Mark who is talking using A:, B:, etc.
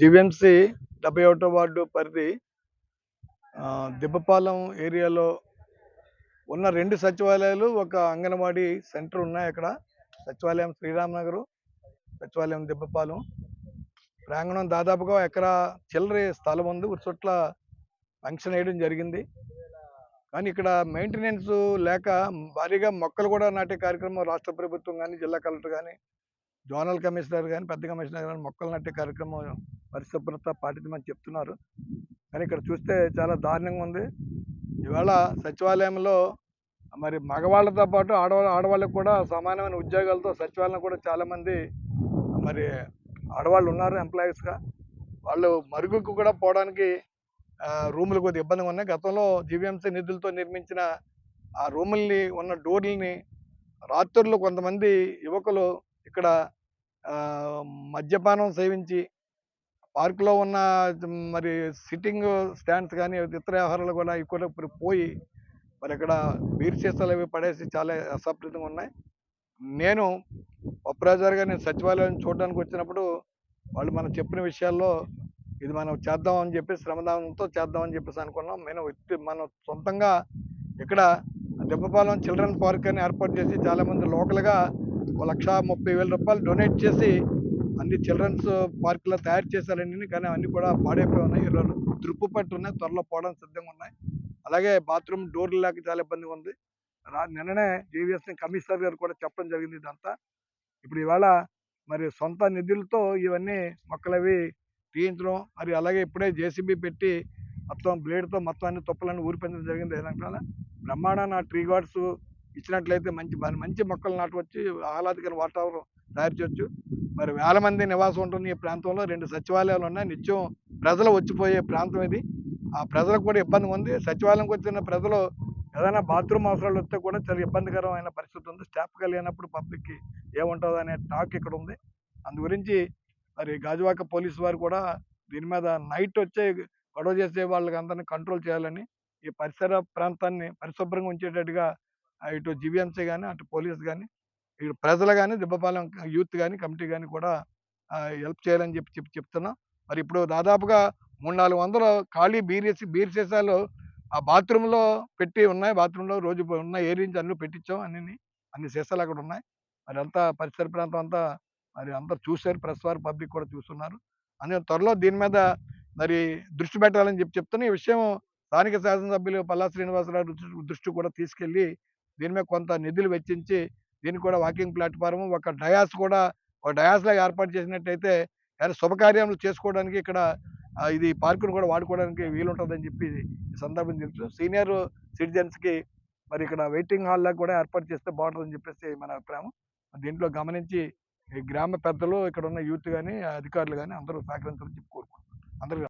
A: GVMC డెబ్బై ఒకటో ward పరిధి దిబ్బపాలెం ఏరియాలో ఉన్న రెండు సచివాలయాలు ఒక అంగన్వాడీ సెంటర్ ఉన్నాయి అక్కడ. సచివాలయం శ్రీరామ్నగర్ సచివాలయం దిబ్బపాలెం. ప్రాంగణం దాదాపుగా ఎకరా చిల్లరి స్థలం ఉంది. ఒక చోట్ల ఫంక్షన్ వేయడం జరిగింది. కానీ ఇక్కడ మెయింటెనెన్స్ లేక భారీగా మొక్కలు కూడా నాటే కార్యక్రమం రాష్ట్ర ప్రభుత్వం కానీ జిల్లా కలెక్టర్ కానీ జోనల్ కమిషనర్ కానీ పెద్ద కమిషనర్ కానీ మొక్కలు నాటే కార్యక్రమం పరిశుభ్రత పాటించమని చెప్తున్నారు. కానీ ఇక్కడ చూస్తే చాలా దారుణంగా ఉంది. ఇవాళ సచివాలయంలో మరి మగవాళ్ళతో పాటు ఆడవాళ్ళ ఆడవాళ్ళకు కూడా సమానమైన ఉద్యోగాలతో సచివాలయం కూడా చాలామంది మరి ఆడవాళ్ళు ఉన్నారు ఎంప్లాయీస్గా. వాళ్ళు మరుగుకు కూడా పోవడానికి రూములు కొద్దిగా ఇబ్బందిగా ఉన్నాయి. గతంలో జీవీఎంసీ నిధులతో నిర్మించిన ఆ రూముల్ని ఉన్న డోర్లని రాత్రుల్లో కొంతమంది యువకులు ఇక్కడ మద్యపానం సేవించి పార్కులో ఉన్న మరి సిట్టింగ్ స్టాండ్స్ కానీ ఇతర వ్యవహారాలు కూడా ఇక్కడ ఇప్పుడు పోయి మరి ఇక్కడ బీర్ సీసాలు అవి పడేసి చాలా అసభ్యంగా ఉన్నాయి. నేను ఒప్పరాజారుగా నేను సచివాలయం చూడడానికి వచ్చినప్పుడు వాళ్ళు మనం చెప్పిన విషయాల్లో ఇది మనం చేద్దామని చెప్పి శ్రమదానంతో చేద్దామని చెప్పేసి అనుకున్నాం. నేను మనం సొంతంగా ఇక్కడ దెబ్బపాలెం చిల్డ్రన్ పార్క్ అని ఏర్పాటు చేసి చాలామంది లోకల్గా లక్ష ముప్పై వేల రూపాయలు డొనేట్ చేసి అన్ని చిల్డ్రన్స్ పార్కులో తయారు చేశారండి. కానీ అన్నీ కూడా పాడైపోయి ఉన్నాయి. ఈరోజు త్రుప్పు ఉన్నాయి. త్వరలో పోవడానికి సిద్ధంగా ఉన్నాయి. అలాగే బాత్రూమ్ డోర్లు లేక చాలా ఇబ్బందిగా ఉంది. రా నిన్ననే జీవీఎస్ కమిషనర్ గారు కూడా చెప్పడం జరిగింది ఇదంతా. ఇప్పుడు ఇవాళ మరి సొంత నిధులతో ఇవన్నీ మొక్కలవి తీయించడం మరి అలాగే ఇప్పుడే జేసీబీ పెట్టి మొత్తం బ్లేడ్తో మొత్తం అన్ని తుప్పలన్నీ ఊరిపించడం జరిగింది. ఏదంటే బ్రహ్మాండ నా ట్రీ గార్డ్స్ ఇచ్చినట్లయితే మంచి మంచి మొక్కలు నాటవచ్చు ఆహ్లాదకర వాతావరణం తయారు చేయొచ్చు. మరి వేల మంది నివాసం ఉంటుంది ఈ ప్రాంతంలో. రెండు సచివాలయాలు ఉన్నాయి. నిత్యం ప్రజలు వచ్చిపోయే ప్రాంతం ఇది. ఆ ప్రజలకు కూడా ఇబ్బందిగా ఉంది. సచివాలయంకి వచ్చిన ప్రజలు ఏదైనా బాత్రూమ్ అవసరాలు వస్తే కూడా చాలా ఇబ్బందికరమైన పరిస్థితి ఉంది. స్టాఫ్ కలిగినప్పుడు పబ్లిక్కి ఏముంటుంది అనే టాక్ ఇక్కడ ఉంది. అందు గురించి మరి గాజువాక పోలీసు వారు కూడా దీని మీద నైట్ వచ్చే గొడవ చేసే వాళ్ళకి అందరినీ కంట్రోల్ చేయాలని ఈ పరిసర ప్రాంతాన్ని పరిశుభ్రంగా ఉంచేటట్టుగా ఇటు జీవీఎంసీ కానీ అటు పోలీస్ కానీ ఇటు ప్రజలు కానీ దిబ్బపాలెం యూత్ కానీ కమిటీ కానీ కూడా హెల్ప్ చేయాలని చెప్పి చెప్పి చెప్తున్నాం. మరి ఇప్పుడు దాదాపుగా మూడు నాలుగు వందలు ఖాళీ బీరేసి బీర్ సీసాలు ఆ బాత్రూంలో పెట్టి ఉన్నాయి. బాత్రూంలో రోజు ఉన్న ఏరియన్స్ అన్ని పెట్టించాం. అన్ని అన్ని సీసాలు అక్కడ ఉన్నాయి. మరి అంతా పరిసర ప్రాంతం అంతా మరి అందరు చూశారు. ప్రెస్ వారు పబ్లిక్ కూడా చూస్తున్నారు. అందుకని త్వరలో దీని మీద మరి దృష్టి పెట్టాలని చెప్పి చెప్తున్నా. ఈ విషయం స్థానిక శాసనసభ్యులు పల్లా శ్రీనివాసరావు దృష్టి- దృష్టి కూడా తీసుకెళ్ళి దీని మీద కొంత నిధులు వెచ్చించి దీనికి కూడా వాకింగ్ ప్లాట్ఫారం ఒక డయాస్ కూడా ఒక డయాస్ లాగా ఏర్పాటు చేసినట్టయితే ఏదైనా శుభకార్యాలు చేసుకోవడానికి ఇక్కడ ఇది పార్కును కూడా వాడుకోవడానికి వీలుంటుందని చెప్పి ఈ సందర్భం తెలుసు సీనియర్ సిటిజన్స్కి మరి ఇక్కడ వెయిటింగ్ హాల్ లాగా కూడా ఏర్పాటు చేస్తే బాగుంటుందని చెప్పేసి మన అభిప్రాయం. దీంట్లో గమనించి ఈ గ్రామ పెద్దలు ఇక్కడ ఉన్న యూత్ కానీ అధికారులు కానీ అందరూ సహకరించాలని చెప్పి కోరుకుంటున్నాను. అందరూ